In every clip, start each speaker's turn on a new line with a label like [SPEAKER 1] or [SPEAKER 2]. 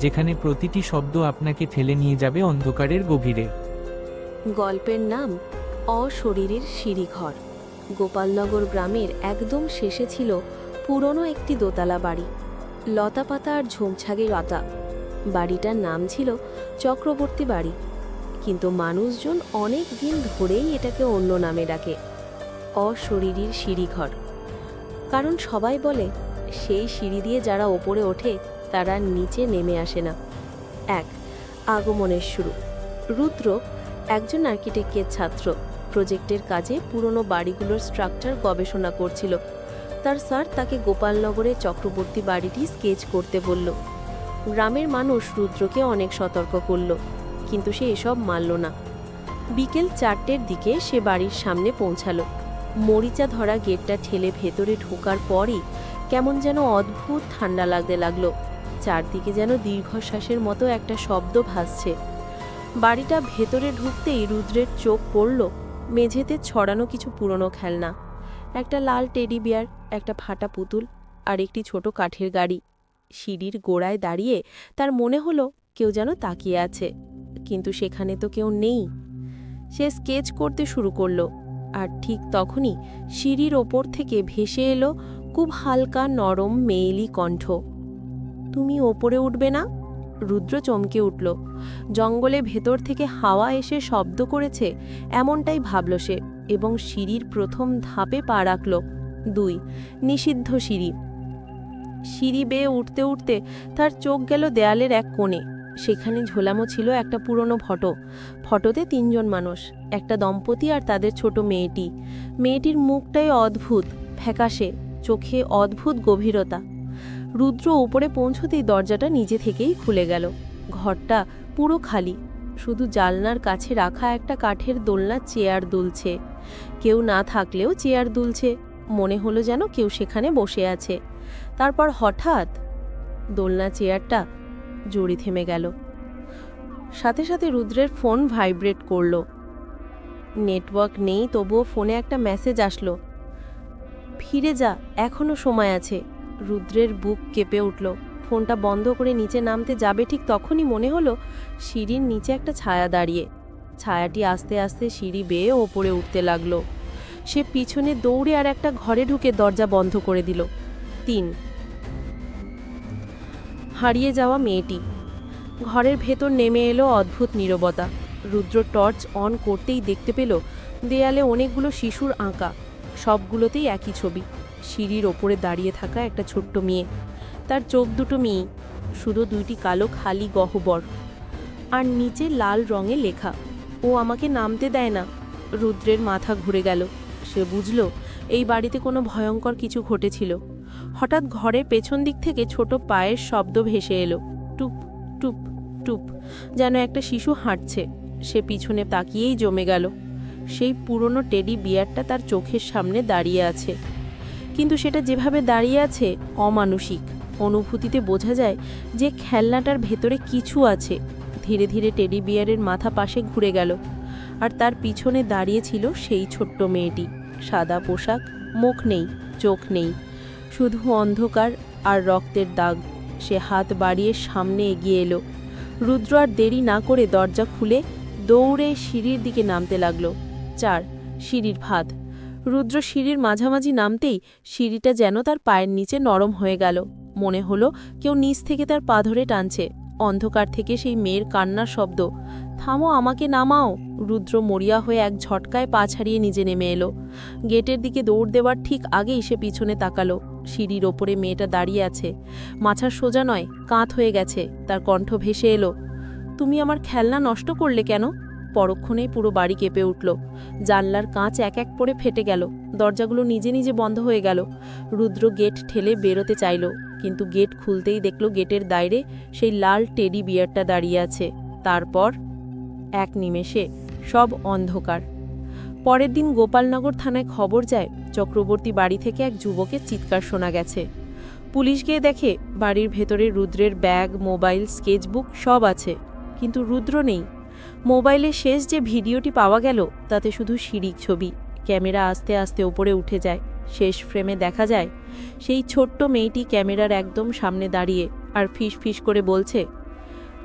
[SPEAKER 1] যেখানে প্রতিটি শব্দ আপনাকে ঠেলে নিয়ে যাবে অন্ধকারের গভীরে।
[SPEAKER 2] গল্পের নাম, অশরীরের সিঁড়িঘর। গোপালনগর গ্রামের একদম শেষে ছিল পুরনো একটি দোতলা বাড়ি। লতাপাতা আর ঝোমছাগে লতা। বাড়িটার নাম ছিল চক্রবর্তী বাড়ি। কিন্তু মানুষজন অনেক দিন ধরেই এটাকে অন্য নামে ডাকে, অশরীরীর সিঁড়িঘর। কারণ সবাই বলে, সেই সিঁড়ি দিয়ে যারা ওপরে ওঠে তারা নিচে নেমে আসে না। এক, আগমনের শুরু। রুদ্র একজন আর্কিটেক্টের ছাত্র। প্রজেক্টের কাজে পুরনো বাড়িগুলোর স্ট্রাকচার গবেষণা করছিল। তার স্যার তাকে গোপালনগরে চক্রবর্তী বাড়িটি স্কেচ করতে বলল। গ্রামের মানুষ রুদ্রকে অনেক সতর্ক করল, কিন্তু সে এসব মানল না। বিকেল চারটের দিকে সে বাড়ির সামনে পৌঁছালো। মরিচা ধরা গেটটা ঠেলে ভেতরে ঢোকার পরই কেমন যেন অদ্ভুত ঠান্ডা লাগতে লাগল। চারদিকে যেন দীর্ঘশ্বাসের মতো একটা শব্দ ভাসছে। বাড়িটা ভেতরে ঢুকতেই রুদ্রের চোখ পড়ল। মেঝেতে ছড়ানো কিছু পুরনো খেলনা। একটা লাল টেডি বিয়ার, একটা ফাটা পুতুল, আর একটি ছোট কাঠের গাড়ি। সিঁড়ির গোড়ায় দাঁড়িয়ে তার মনে হলো কেউ যেন তাকিয়ে আছে, কিন্তু সেখানে তো কেউ নেই। সে স্কেচ করতে শুরু করল, আর ঠিক তখনই সিঁড়ির ওপর থেকে ভেসে এলো খুব হালকা নরম, মেয়েলি কণ্ঠ। তুমি ওপরে উঠবে না? রুদ্র চমকে উঠল। জঙ্গলে ভেতর থেকে হাওয়া এসে শব্দ করেছে, এমনটাই ভাবল সে, এবং সিঁড়ির প্রথম ধাপে পা রাখল। দুই, নিষিদ্ধ সিঁড়ি। সিঁড়ি বেয়ে উঠতে উঠতে তার চোখ গেল দেয়ালের এক কোণে। সেখানে ঝোলামো ছিল একটা পুরনো ফটো। ফটোতে তিনজন মানুষ, একটা দম্পতি আর তাদের ছোট মেয়েটি। মেয়েটির মুখটাই অদ্ভুত, ফ্যাকাশে, চোখে অদ্ভুত গভীরতা। রুদ্র উপরে পৌঁছতেই দরজাটা নিজে থেকেই খুলে গেল। ঘরটা পুরো খালি। শুধু জালনার কাছে রাখা একটা কাঠের দোলনা চেয়ার দুলছে। কেউ না থাকলেও চেয়ার দুলছে। মনে হলো যেন কেউ সেখানে বসে আছে। তারপর হঠাৎ দোলনা চেয়ারটা জড়ি থেমে গেল। সাথে সাথে রুদ্রের ফোন ভাইব্রেট করল। নেটওয়ার্ক নেই, তবুও ফোনে একটা মেসেজ আসলো। ফিরে যা, এখনও সময় আছে। রুদ্রের বুক কেঁপে উঠল। ফোনটা বন্ধ করে নিচে নামতে যাবে ঠিক তখনই মনে হলো সিঁড়ির নিচে একটা ছায়া দাঁড়িয়ে। ছায়াটি আস্তে আস্তে সিঁড়ি বেয়ে ওপরে উঠতে লাগল। সে পিছনে দৌড়ে আর একটা ঘরে ঢুকে দরজা বন্ধ করে দিল। তিন। হারিয়ে যাওয়া মেয়েটি। ঘরের ভেতর নেমে এলো অদ্ভুত নীরবতা। রুদ্র টর্চ অন করতেই দেখতে পেল দেয়ালে অনেকগুলো শিশুর আঁকা। সবগুলোতেই একই ছবি। সিঁড়ির ওপরে দাঁড়িয়ে থাকা একটা ছোট্ট মেয়ে। তার চোখ দুটো মেয়ে, শুধু দুইটি কালো খালি গহ্বর। আর নিচে লাল রঙে লেখা, ও আমাকে নামতে দেয় না। রুদ্রের মাথা ঘুরে গেল। সে বুঝল, এই বাড়িতে কোনো ভয়ঙ্কর কিছু ঘটেছিল। হঠাৎ ঘরের পেছন দিক থেকে ছোট পায়ের শব্দ ভেসে এলো। টুপ টুপ টুপ, যেন একটা শিশু হাঁটছে। সে পিছনে তাকিয়েই জমে গেল। সেই পুরনো টেডি বিয়ারটা তার চোখের সামনে দাঁড়িয়ে আছে। কিন্তু সেটা যেভাবে দাঁড়িয়ে আছে অমানসিক। অনুভূতিতে বোঝা যায় যে খেলনাটার ভেতরে কিছু আছে। ধীরে ধীরে টেডি বিয়ারের মাথা পাশে ঘুরে গেল। আর তার পিছনে দাঁড়িয়ে ছিল সেই ছোট্ট মেয়েটি। সাদা পোশাক, মুখ নেই, চোখ নেই। শুধু অন্ধকার আর রক্তের দাগ। সে হাত বাড়িয়ে সামনে এগিয়ে এলো। রুদ্র আর দেরি না করে দরজা খুলে দৌড়ে সিঁড়ির দিকে নামতে লাগল। চার, সিঁড়ির ভাত রুদ্র সিঁড়ির মাঝামাঝি নামতেই সিঁড়িটা যেন তার পায়ের নিচে নরম হয়ে গেল। মনে হলো কেউ নিচ থেকে তার পা ধরে টানছে। অন্ধকার থেকে সেই মেয়ের কান্নার শব্দ। থামো, আমাকে নামাও! রুদ্র মরিয়া হয়ে এক ঝটকায় পা ছাড়িয়ে নিজে নেমে এলো। গেটের দিকে দৌড় দেওয়ার ঠিক আগেই সে পিছনে তাকালো। সিঁড়ির ওপরে মেয়েটা দাঁড়িয়ে আছে। মাছার সোজা নয় কাঁত হয়ে গেছে। তার কণ্ঠ ভেসে এলো। তুমি আমার খেলনা নষ্ট করলে কেন? পরক্ষণেই পুরো বাড়ি কেঁপে উঠল। জানলার কাঁচ এক এক করে ফেটে গেল। দরজাগুলো নিজে নিজে বন্ধ হয়ে গেল। রুদ্র গেট ঠেলে বেরোতে চাইল, কিন্তু গেট খুলতেই দেখল গেটের দায়রে সেই লাল টেডি বিয়ারটা দাঁড়িয়ে আছে। তারপর এক নিমেষে সব অন্ধকার। পরের দিন গোপালনগর থানায় খবর যায়, চক্রবর্তী বাড়ি থেকে এক যুবকের চিৎকার শোনা গেছে। পুলিশ গিয়ে দেখে, বাড়ির ভেতরে রুদ্রের ব্যাগ, মোবাইল, স্কেচবুক সব আছে। কিন্তু রুদ্র নেই। মোবাইলে শেষ যে ভিডিওটি পাওয়া গেল, তাতে শুধু শিরিক ছবি। ক্যামেরা আস্তে আস্তে ওপরে উঠে যায়। শেষ ফ্রেমে দেখা যায়, সেই ছোট্ট মেয়েটি ক্যামেরার একদম সামনে দাঁড়িয়ে আর ফিস ফিস করে বলছে,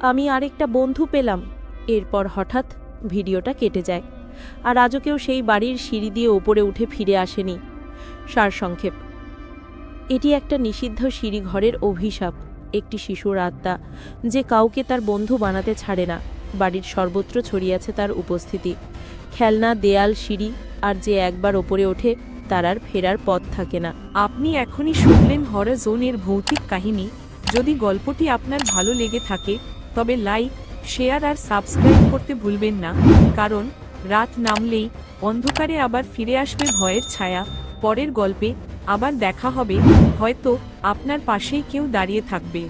[SPEAKER 2] আমি আরেকটা বন্ধু পেলাম। এরপর হঠাৎ ভিডিওটা কেটে যায়। আর আজও কেউ সেই বাড়ির সিঁড়ি দিয়ে ওপরে উঠে ফিরে আসেনি। সারসংক্ষেপ, এটি একটা নিষিদ্ধ সিঁড়িঘরের অভিশাপ, একটি শিশুর আত্মা, যে কাউকে তার বন্ধু বানাতে ছাড়ে না। বাড়ির সর্বত্র ছড়িয়েছে তার উপস্থিতি। খেলনা, দেয়াল, সিঁড়ি, আর যে একবার ওপরে ওঠে, তার আর ফেরার পথ থাকে না।
[SPEAKER 3] আপনি এখনই শুনলেন হরর জোনের ভৌতিক কাহিনী। যদি গল্পটি আপনার ভালো লেগে থাকে, তবে লাইক, শেয়ার, আর সাবস্ক্রাইব করতে ভুলবেন না। কারণ, রাত নামলেই অন্ধকারে আবার ফিরে আসবে ভয়ের ছায়া। পরের গল্পে আবার দেখা হবে। হয়তো আপনার পাশেই কেউ দাঁড়িয়ে থাকবে।